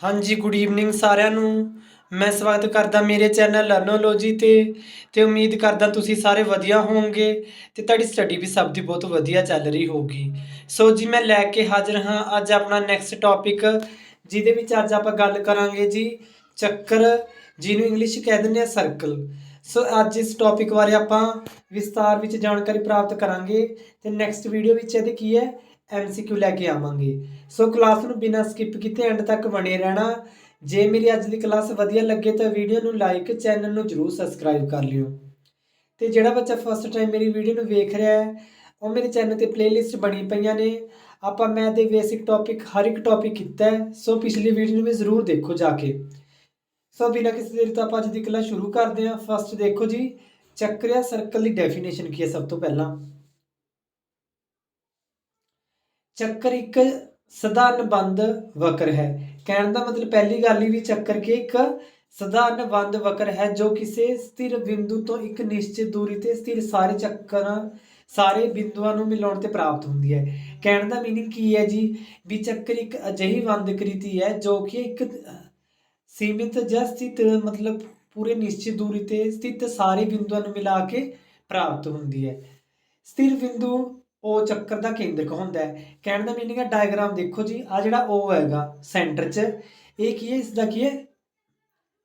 ਹਾਂਜੀ good evening ਸਾਰਿਆਂ ਨੂੰ। ਮੈਂ ਸਵਾਗਤ ਕਰਦਾ ਮੇਰੇ ਚੈਨਲ ਲਰਨੋਲੋਜੀ ਤੇ ਤੇ ਉਮੀਦ ਕਰਦਾ ਤੁਸੀਂ ਸਾਰੇ ਵਧੀਆ ਹੋਵੋਗੇ ਤੇ ਤੁਹਾਡੀ ਸਟੱਡੀ ਵੀ ਸਭ ਦੀ ਬਹੁਤ ਵਧੀਆ ਚੱਲ ਰਹੀ ਹੋਊਗੀ। ਸੋ ਜੀ, ਮੈਂ ਲੈ ਕੇ ਹਾਜ਼ਰ ਹਾਂ ਅੱਜ ਆਪਣਾ ਨੈਕਸਟ ਟੌਪਿਕ ਜਿਹਦੇ ਵਿੱਚ ਅੱਜ ਆਪਾਂ ਗੱਲ ਕਰਾਂਗੇ ਜੀ, ਚੱਕਰ, ਜਿਹਨੂੰ ਇੰਗਲਿਸ਼ ਕਹਿ ਦਿੰਦੇ ਆ ਸਰਕਲ ਸੋ ਅੱਜ ਇਸ ਟੌਪਿਕ ਬਾਰੇ ਆਪਾਂ ਵਿਸਤਾਰ ਵਿੱਚ ਜਾਣਕਾਰੀ ਪ੍ਰਾਪਤ ਕਰਾਂਗੇ ਤੇ ਨੈਕਸਟ ਵੀਡੀਓ ਵਿੱਚ ਇਹਦੇ ਕੀ ਹੈ? ਐਮਸੀਕਿਊ ਲੈ ਕੇ ਆਵਾਂਗੇ। ਸੋ ਕਲਾਸ ਨੂੰ ਬਿਨਾਂ ਸਕਿਪ ਕੀਤੇ ਐਂਡ ਤੱਕ ਬਣੇ ਰਹਿਣਾ। ਜੇ ਮੇਰੀ ਅੱਜ ਦੀ ਕਲਾਸ ਵਧੀਆ ਲੱਗੇ ਤਾਂ ਵੀਡੀਓ ਨੂੰ ਲਾਈਕ ਚੈਨਲ ਨੂੰ ਜਰੂਰ ਸਬਸਕ੍ਰਾਈਬ ਕਰ ਲਿਓ। ਤੇ ਜਿਹੜਾ ਬੱਚਾ ਫਸਟ ਟਾਈਮ ਮੇਰੀ ਵੀਡੀਓ ਨੂੰ ਵੇਖ ਰਿਹਾ ਹੈ, ਉਹ ਮੇਰੇ ਚੈਨਲ ਤੇ ਪਲੇਲਿਸਟ ਬਣੀ ਪਈਆਂ ਨੇ। ਆਪਾਂ ਮੈਂ ਦੇ ਬੇਸਿਕ ਟੌਪਿਕ ਹਰ ਇੱਕ ਟੌਪਿਕ ਕੀਤਾ ਹੈ, ਸੋ ਪਿਛਲੀ ਵੀਡੀਓ ਨੂੰ ਵੀ ਜ਼ਰੂਰ ਦੇਖੋ ਜਾ ਕੇ। ਸੋ ਬਿਨਾਂ ਕਿਸੇ ਦੇਰ ਤੋਂ ਆਪਾਂ ਅੱਜ ਦੀ ਕਲਾਸ ਸ਼ੁਰੂ ਕਰਦੇ ਹਾਂ। ਫਸਟ ਦੇਖੋ ਜੀ, ਚੱਕਰਿਆ ਸਰਕਲ ਦੀ ਡੈਫੀਨੇਸ਼ਨ ਕੀ ਹੈ ਸਭ ਤੋਂ ਪਹਿਲਾਂ? ਚੱਕਰ ਇੱਕ ਸਧਾਰਨ ਬੰਦ ਵਕਰ ਹੈ। ਕਹਿਣ ਦਾ ਮਤਲਬ ਪਹਿਲੀ ਗੱਲ ਹੀ ਵੀ ਚੱਕਰ ਕਿ ਇੱਕ ਸਧਾਰਨ ਬੰਦ ਵਕਰ ਹੈ ਜੋ ਕਿਸੇ ਸਥਿਰ ਬਿੰਦੂ ਤੋਂ ਇੱਕ ਨਿਸ਼ਚਿਤ ਦੂਰੀ ਤੇ ਸਥਿਰ ਸਾਰੇ ਚੱਕਰਾਂ, ਸਾਰੇ ਬਿੰਦੂਆਂ ਨੂੰ ਮਿਲਾਉਣ ਤੇ ਪ੍ਰਾਪਤ ਹੁੰਦੀ ਹੈ। ਕਹਿਣ ਦਾ ਮੀਨਿੰਗ ਕੀ ਹੈ ਜੀ? ਵੀ ਚੱਕਰ ਇੱਕ ਅਜਿਹੀ ਬੰਦ ਕ੍ਰਿਤੀ ਹੈ ਜੋ ਕਿ ਇੱਕ ਸੀਮਿਤ ਜਾਂ ਸਥਿਤ ਮਤਲਬ ਪੂਰੇ ਨਿਸ਼ਚਿਤ ਦੂਰੀ ਤੇ ਸਥਿਤ ਸਾਰੇ ਬਿੰਦੂਆਂ ਨੂੰ ਮਿਲਾ ਕੇ ਪ੍ਰਾਪਤ ਹੁੰਦੀ ਹੈ। ਸਥਿਰ ਬਿੰਦੂ ਉਹ ਚੱਕਰ ਦਾ ਕੇਂਦਰ ਹੁੰਦਾ ਹੈ। ਕਹਿਣ ਦਾ ਮੀਨਿੰਗ ਹੈ ਡਾਇਗਰਾਮ ਦੇਖੋ ਜੀ ਆ ਜਿਹੜਾ ਉਹ ਹੈਗਾ ਸੈਂਟਰ 'ਚ, ਇਹ ਕੀ ਹੈ? ਇਸ ਦਾ ਕੀ ਹੈ?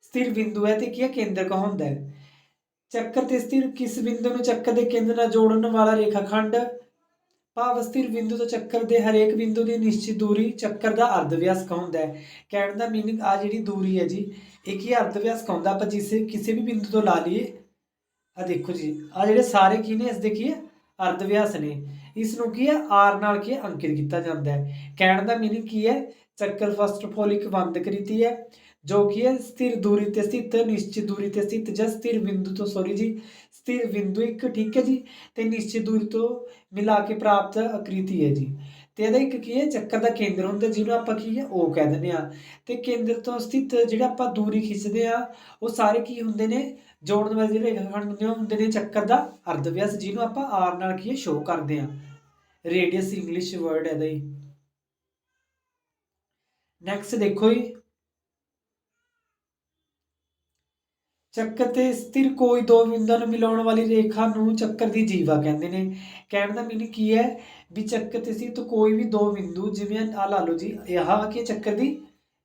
ਸਥਿਰ ਬਿੰਦੂ ਹੈ ਤੇ ਕੀ ਹੈ? ਕੇਂਦਰ ਹੁੰਦਾ ਹੈ। ਚੱਕਰ ਤੇ ਸਥਿਰ ਕਿਸ ਬਿੰਦੂ ਨੂੰ ਚੱਕਰ ਦੇ ਕੇਂਦਰ ਨਾਲ ਜੋੜਨ ਵਾਲਾ ਰੇਖਾਖੰਡ? ਭਾਵ ਸਥਿਰ ਬਿੰਦੂ ਤੋਂ ਚੱਕਰ ਦੇ ਹਰੇਕ ਬਿੰਦੂ ਦੀ ਨਿਸ਼ਚਿਤ ਦੂਰੀ ਚੱਕਰ ਦਾ ਅਰਧ ਵਿਆਸ ਕਹਾਉਂਦਾ ਹੈ। ਕਹਿਣ ਦਾ ਮੀਨਿੰਗ ਆ ਜਿਹੜੀ ਦੂਰੀ ਹੈ ਜੀ, ਇਹ ਕੀ ਅਰਧ ਵਿਆਸ ਕਹਾਉਂਦਾ ਆਪਾਂ ਜਿਸੇ ਕਿਸੇ ਵੀ ਬਿੰਦੂ ਤੋਂ ਲਾ ਲਈਏ ਆ ਦੇਖੋ ਜੀ ਆ ਜਿਹੜੇ ਸਾਰੇ ਕੀ ਨੇ, ਇਸ ਦੇ ਕੀ ਹੈ? ਅਰਧ ਵਿਆਸ ਨੇ। ਇਸ ਨੂੰ ਕੀ ਹੈ? r ਨਾਲ ਕੀ ਹੈ? ਅੰਕਿਤ ਕੀਤਾ ਜਾਂਦਾ ਹੈ। ਕਹਿਣ ਦਾ ਮੀਨਿੰਗ ਕੀ ਹੈ? ਚੱਕਰ ਫਸਟ ਆਫ ਆਲ ਇੱਕ ਬੰਦ ਕ੍ਰਿਤੀ ਹੈ, ਜੋ ਕਿ ਹੈ? ਸਥਿਰ ਦੂਰੀ ਤੇ ਸਥਿਤ, ਨਿਸ਼ਚਿਤ ਦੂਰੀ ਤੇ ਸਥਿਤ ਜਾਂ ਸਥਿਰ ਬਿੰਦੂ ਤੋਂ ਸੌਰੀ ਜੀ, ਸਥਿਰ ਬਿੰਦੂ ਇੱਕ, ਠੀਕ ਹੈ ਜੀ? ਤੇ ਨਿਸ਼ਚਿਤ ਦੂਰੀ ਤੋਂ ਮਿਲਾ ਕੇ ਪ੍ਰਾਪਤ ਆਕ੍ਰਿਤੀ ਹੈ ਜੀ। ਤੇ ਇਹਦਾ ਇੱਕ ਕੀ ਹੈ ਚੱਕਰ ਦਾ ਕੇਂਦਰ ਹੁੰਦਾ ਜਿਹਨੂੰ ਆਪਾਂ ਕੀ ਹੈ ਉਹ ਕਹਿ ਦਿੰਦੇ ਆ ਤੇ ਕੇਂਦਰ ਤੋਂ ਸਥਿਤ ਜਿਹੜਾ ਆਪਾਂ ਦੂਰੀ ਖਿੱਚਦੇ ਆ ਉਹ ਸਾਰੇ ਕੀ ਹੁੰਦੇ ਨੇ ਜੋੜਨ ਵਾਲੇ ਜਿਹੜੇ ਰੇਖਾਖੰਡ ਹੁੰਦੇ ਆ, ਹੁੰਦੇ ਨੇ ਚੱਕਰ ਦਾ ਅਰਧ ਵਿਆਸ ਜਿਹਨੂੰ ਆਪਾਂ ਆਰ ਨਾਲ ਕੀ ਹੈ ਸ਼ੋਅ ਕਰਦੇ ਆ ਰੇਡੀਅਸ ਇੰਗਲਿਸ਼ ਵਰਡ ਹੈ ਦਾ ਹੀ। ਨੈਕਸਟ ਦੇਖੋ ਜੀ ਚੱਕਰ ਤੇ ਸਥਿਰ ਕੋਈ ਦੋ ਬਿੰਦੂਆਂ ਨੂੰ ਮਿਲਾਉਣ ਵਾਲੀ ਰੇਖਾ ਨੂੰ ਚੱਕਰ ਦੀ ਜੀਵਾ ਕਹਿੰਦੇ ਨੇ। ਕਹਿਣ ਦਾ ਮੀਨਿੰਗ ਕੀ ਹੈ? ਵੀ ਚੱਕਰ ਤੇ ਸਥਿਤ ਕੋਈ ਵੀ ਦੋ ਬਿੰਦੂ ਜਿਵੇਂ ਆ ਲਾ ਲਓ ਜੀ ਇਹ ਕੀ ਚੱਕਰ ਦੀ।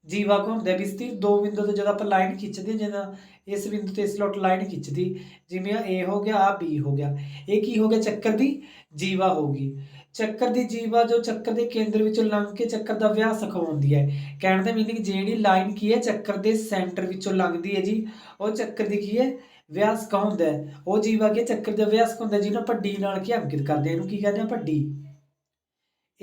ਜੀਵਾ ਕੋ ਹੁੰਦਾ ਦੋ ਬਿੰਦੂ ਤੋਂ ਜਦੋਂ ਆਪਾਂ ਲਾਈਨ ਖਿੱਚਦੇ ਹਾਂ, ਜਿੱਦਾਂ ਇਸ ਬਿੰਦੂ ਤੇ ਇਸ ਲੋਟ ਲਾਈਨ ਖਿੱਚਦੀ, ਜਿਵੇਂ ਆ A ਹੋ ਗਿਆ ਆ B ਹੋ ਗਿਆ। ਇਹ ਕੀ ਹੋ ਗਿਆ? ਚੱਕਰ ਦੀ ਜੀਵਾ ਹੋ ਗਈ। ਚੱਕਰ ਦੀ ਜੀਵਾ, ਜੋ ਚੱਕਰ ਦੇ ਕੇਂਦਰ ਵਿੱਚੋਂ ਲੰਘ ਕੇ ਚੱਕਰ ਦਾ ਵਿਆਹ ਸਿਖਾਉਂਦੀ ਹੈ। ਕਹਿਣ ਦਾ ਮੀਨਿੰਗ ਜਿਹੜੀ ਲਾਈਨ ਕੀ ਹੈ? ਚੱਕਰ ਦੇ ਸੈਂਟਰ ਵਿੱਚੋਂ ਲੰਘਦੀ ਹੈ ਜੀ। ਉਹ ਚੱਕਰ ਦੀ ਕੀ ਹੈ? ਵਿਆਸ ਕਹਾਉਂਦਾ ਉਹ ਜੀਵਾ ਕੀ ਹੈ? ਚੱਕਰ ਦਾ ਵਿਆਸ ਕਹਾਉਂਦਾ ਜਿਹਨੂੰ ਆਪਾਂ D ਨਾਲ ਕੀ ਅੰਕਿਤ ਕਰਦੇ ਹਾਂ। ਇਹਨੂੰ ਕੀ ਕਹਿੰਦੇ ਆਪਾਂ D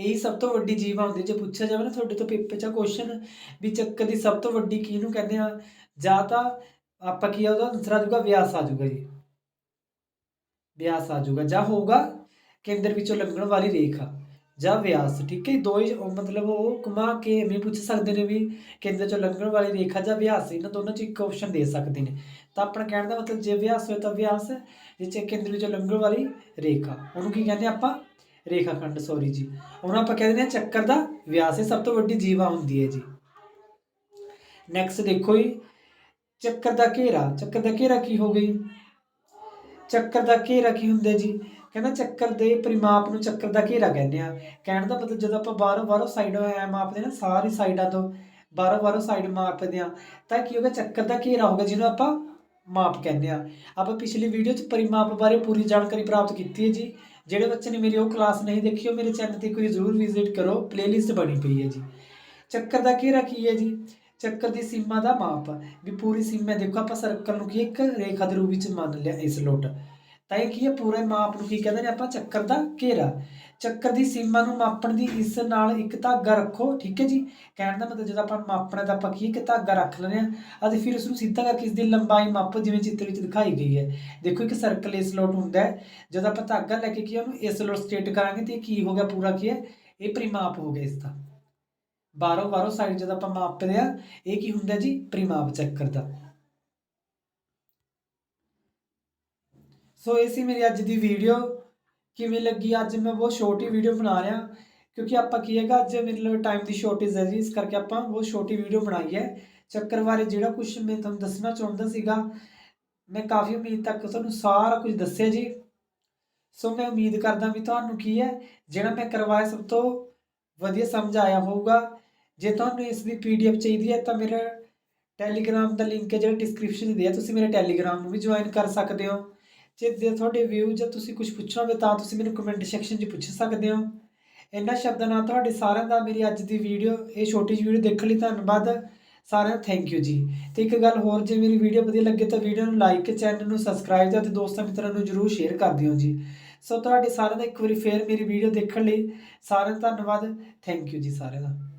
ਇਹੀ ਸਭ ਤੋਂ ਵੱਡੀ ਜੀਵਾ ਹੁੰਦੀ ਜੇ ਪੁੱਛਿਆ ਜਾਵੇ ਨਾ ਤੁਹਾਡੇ ਤੋਂ ਪੇਪਰ 'ਚ ਕੁਐਸਚਨ ਵੀ ਚੱਕਰ ਦੀ ਸਭ ਤੋਂ ਵੱਡੀ ਕਿਹਨੂੰ ਕਹਿੰਦੇ ਆ? ਜਾਂ ਤਾਂ ਆਪਾਂ ਕੀ ਆ ਉਹਦਾ ਆਨਸਰ ਆ ਜਾਊਗਾ, ਵਿਆਸ ਆ ਜਾਊਗਾ ਜੀ। ਵਿਆਸ ਆ ਜਾਊਗਾ। ਜਾਂ ਹੋਊਗਾ ਕੇਂਦਰ ਵਿੱਚੋਂ ਲੰਘਣ ਵਾਲੀ ਰੇਖਾ। ਜਾਂ ਵਿਆਸ, ਠੀਕ ਹੈ ਦੋ ਹੀ ਮਤਲਬ ਉਹ ਘੁਮਾ ਕੇ ਐਵੇਂ ਪੁੱਛ ਸਕਦੇ ਨੇ ਵੀ ਕੇਂਦਰ ਚੋਂ ਲੰਘਣ ਵਾਲੀ ਰੇਖਾ ਜਾਂ ਵਿਆਸ ਇਹਨਾਂ ਦੋਨਾਂ ਚ ਇੱਕ ਆਪਸ਼ਨ ਦੇ ਸਕਦੇ ਨੇ। ਤਾਂ ਆਪਣਾ ਕਹਿਣ ਦਾ ਮਤਲਬ ਜੇ ਵਿਆਸ ਹੋਏ ਤਾਂ ਵਿਆਸ ਜਿੱਥੇ ਕੇਂਦਰ ਵਿੱਚੋਂ ਲੰਘਣ ਵਾਲੀ ਰੇਖਾ। ਉਹਨੂੰ ਕੀ ਕਹਿੰਦੇ ਆਪਾਂ? ਰੇਖਾਖੰਡ ਸੌਰੀ ਜੀ। ਹੁਣ ਆਪਾਂ ਕਹਿ ਦਿੰਦੇ ਨੇ ਚੱਕਰ ਦਾ ਵਿਆਸ ਇਹ ਸਭ ਤੋਂ ਵੱਡੀ ਜੀਵਾ ਹੁੰਦੀ ਹੈ ਜੀ। ਨੈਕਸਟ ਦੇਖੋ ਜੀ, ਚੱਕਰ ਦਾ ਘੇਰਾ। ਚੱਕਰ ਦਾ ਘੇਰਾ ਕੀ ਹੋ ਗਈ ਚੱਕਰ ਦਾ ਘੇਰਾ ਕੀ ਹੁੰਦਾ ਜੀ? ਕਹਿੰਦਾ ਚੱਕਰ ਦੇ ਪਰਿਮਾਪ ਨੂੰ ਚੱਕਰ ਦਾ ਘੇਰਾ ਕਹਿੰਦੇ ਆ। ਕਹਿਣ ਦਾ ਮਤਲਬ ਜਦੋਂ ਆਪਾਂ ਬਾਹਰੋਂ ਬਾਹਰੋਂ ਸਾਈਡ ਐ ਮਾਪਦੇ ਨਾ, ਸਾਰੀ ਸਾਈਡਾਂ ਤੋਂ ਬਾਹਰੋਂ ਬਾਹਰੋਂ ਸਾਈਡ ਮਾਪਦੇ ਆ ਤਾਂ ਕੀ ਹੋਗਾ ਚੱਕਰ ਦਾ ਘੇਰਾ ਹੋਗਾ ਜਿਹਨੂੰ ਆਪਾਂ ਮਾਪ ਕਹਿੰਦੇ ਆ। ਆਪਾਂ ਪਿਛਲੀ ਵੀਡੀਓ 'ਚ ਪਰਿਮਾਪ ਬਾਰੇ ਪੂਰੀ ਜਾਣਕਾਰੀ ਪ੍ਰਾਪਤ ਕੀਤੀ ਹੈ ਜੀ। ਜਿਹੜੇ ਬੱਚੇ ਨੇ ਮੇਰੀ ਉਹ ਕਲਾਸ ਨਹੀਂ ਦੇਖੀ, ਉਹ ਮੇਰੇ ਚੈਨਲ ਤੇ ਕੋਈ ਜ਼ਰੂਰ ਵਿਜ਼ਿਟ ਕਰੋ ਪਲੇਲਿਸਟ ਬਣੀ ਪਈ ਹੈ ਜੀ। ਚੱਕਰ ਦਾ ਘੇਰਾ ਕੀ ਹੈ ਜੀ? ਚੱਕਰ ਦੀ ਸੀਮਾ ਦਾ ਮਾਪ ਵੀ ਪੂਰੀ ਸੀਮਾ ਦੇਖੋ, ਆਪਾਂ ਸਰਕਲ ਨੂੰ ਕੀ ਇੱਕ ਰੇਖਾ ਦੇ ਰੂਪ ਵਿੱਚ ਮੰਨ ਲਿਆ ਇਸ ਲੋਟ। ਤਾਂ ਇਹ ਕੀ ਹੈ? ਪੂਰੇ ਮਾਪ ਨੂੰ ਕੀ ਕਹਿੰਦੇ ਨੇ ਆਪਾਂ? ਚੱਕਰ ਦਾ ਘੇਰਾ। ਚੱਕਰ ਦੀ ਸੀਮਾ ਨੂੰ ਮਾਪਣ ਦੀ ਇਸ ਨਾਲ ਇੱਕ ਧਾਗਾ ਰੱਖੋ, ਠੀਕ ਹੈ ਜੀ? ਕਹਿਣ ਦਾ ਮਤਲਬ ਜਦੋਂ ਆਪਾਂ ਮਾਪਣਾ ਤਾਂ ਆਪਾਂ ਕੀ ਇੱਕ ਧਾਗਾ ਰੱਖ ਲੈਂਦੇ ਆ ਅਤੇ ਫਿਰ ਉਸ ਨੂੰ ਸਿੱਧਾ ਕਰਕੇ ਇਸ ਦੀ ਲੰਬਾਈ ਮਾਪੋ, ਜਿਵੇਂ ਚਿੱਤਰ ਵਿੱਚ ਦਿਖਾਈ ਗਈ ਹੈ। ਦੇਖੋ ਇੱਕ ਸਰਕਲ ਇਸ ਲੋਟ ਹੁੰਦਾ ਹੈ। ਜਦੋਂ ਆਪਾਂ ਧਾਗਾ ਲੈ ਕੇ ਕੀ ਉਹਨੂੰ ਇਸ ਲੋਟ ਸਟੇਟ ਕਰਾਂਗੇ ਤੇ ਕੀ ਹੋ ਗਿਆ? ਪੂਰਾ ਕੀ ਹੈ? ਇਹ ਪਰਿਮਾਪ ਹੋ ਗਿਆ ਇਸ ਦਾ ਬਾਹਰੋਂ ਬਾਹਰੋਂ ਸਾਈਡ ਜਦੋਂ ਆਪਾਂ ਮਾਪਦੇ ਆ ਇਹ ਕੀ ਹੁੰਦਾ ਜੀ? ਪਰਿਮਾਪ ਚੱਕਰ ਦਾ। ਸੋ ਇਹ ਸੀ ਮੇਰੀ ਅੱਜ ਦੀ ਵੀਡੀਓ ਕਿਵੇਂ ਲੱਗੀ? ਅੱਜ ਮੈਂ ਬਹੁਤ ਛੋਟੀ ਵੀਡੀਓ ਬਣਾ ਰਿਹਾ। ਕਿਉਂਕਿ ਆਪਾਂ ਕੀ ਹੈਗਾ, ਅੱਜ ਮਤਲਬ ਟਾਈਮ ਦੀ ਸ਼ਾਰਟੇਜ ਹੈ ਜੀ। ਇਸ ਕਰਕੇ ਆਪਾਂ ਬਹੁਤ ਛੋਟੀ ਵੀਡੀਓ ਬਣਾਈ ਹੈ। ਚੱਕਰ ਬਾਰੇ ਜਿਹੜਾ ਕੁਝ ਮੈਂ ਤੁਹਾਨੂੰ ਦੱਸਣਾ ਚਾਹੁੰਦਾ ਸੀਗਾ, ਮੈਂ ਕਾਫੀ ਉਮੀਦ ਤੱਕ ਤੁਹਾਨੂੰ ਸਾਰਾ ਕੁਝ ਦੱਸਿਆ ਜੀ। ਸੋ ਮੈਂ ਉਮੀਦ ਕਰਦਾ ਵੀ ਤੁਹਾਨੂੰ ਕੀ ਹੈ, ਜਿਹੜਾ ਮੈਂ ਕਰਵਾਇਆ ਸਭ ਤੋਂ ਵਧੀਆ ਸਮਝ ਆਇਆ ਹੋਊਗਾ। ਜੇ ਤੁਹਾਨੂੰ ਇਸ ਦੀ ਪੀਡੀਐਫ ਚਾਹੀਦੀ ਹੈ, ਤਾਂ ਮੇਰਾ ਟੈਲੀਗ੍ਰਾਮ ਦਾ ਲਿੰਕ ਹੈ ਜਿਹੜਾ ਡਿਸਕ੍ਰਿਪਸ਼ਨ 'ਚ ਦਿਆ। ਤੁਸੀਂ ਮੇਰੇ ਟੈਲੀਗ੍ਰਾਮ ਨੂੰ ਵੀ ਜੁਆਇਨ ਕਰ ਸਕਦੇ ਹੋ। ਜੇ ਜੇ ਤੁਹਾਡੇ ਵਿਊ ਜਾਂ ਤੁਸੀਂ ਕੁਝ ਪੁੱਛਣਾ ਹੋਵੇ ਤਾਂ ਤੁਸੀਂ ਮੈਨੂੰ ਕਮੈਂਟ ਸੈਕਸ਼ਨ 'ਚ ਪੁੱਛ ਸਕਦੇ ਹੋ। ਇਹਨਾਂ ਸ਼ਬਦਾਂ ਨਾਲ ਤੁਹਾਡੇ ਸਾਰਿਆਂ ਦਾ ਮੇਰੀ ਅੱਜ ਦੀ ਵੀਡੀਓ ਇਹ ਛੋਟੀ ਜਿਹੀ ਵੀਡੀਓ ਦੇਖਣ ਲਈ ਧੰਨਵਾਦ। ਸਾਰਿਆਂ ਦਾ ਥੈਂਕ ਯੂ ਜੀ। ਤੇ ਇੱਕ ਗੱਲ ਹੋਰ, ਜੇ ਮੇਰੀ ਵੀਡੀਓ ਵਧੀਆ ਲੱਗੇ ਤਾਂ ਵੀਡੀਓ ਨੂੰ ਲਾਈਕ ਚੈਨਲ ਨੂੰ ਸਬਸਕ੍ਰਾਈਬ ਤੇ ਦੋਸਤਾਂ ਮਿੱਤਰਾਂ ਨੂੰ ਜਰੂਰ ਸ਼ੇਅਰ ਕਰ ਦਿਓ ਜੀ। ਸੋ ਤੁਹਾਡੇ ਸਾਰਿਆਂ ਦਾ ਇੱਕ ਵਾਰੀ ਫੇਰ ਮੇਰੀ ਵੀਡੀਓ ਦੇਖਣ ਲਈ ਸਾਰਿਆਂ ਦਾ ਧੰਨਵਾਦ। ਥੈਂਕ ਯੂ ਜੀ ਸਾਰਿਆਂ ਦਾ।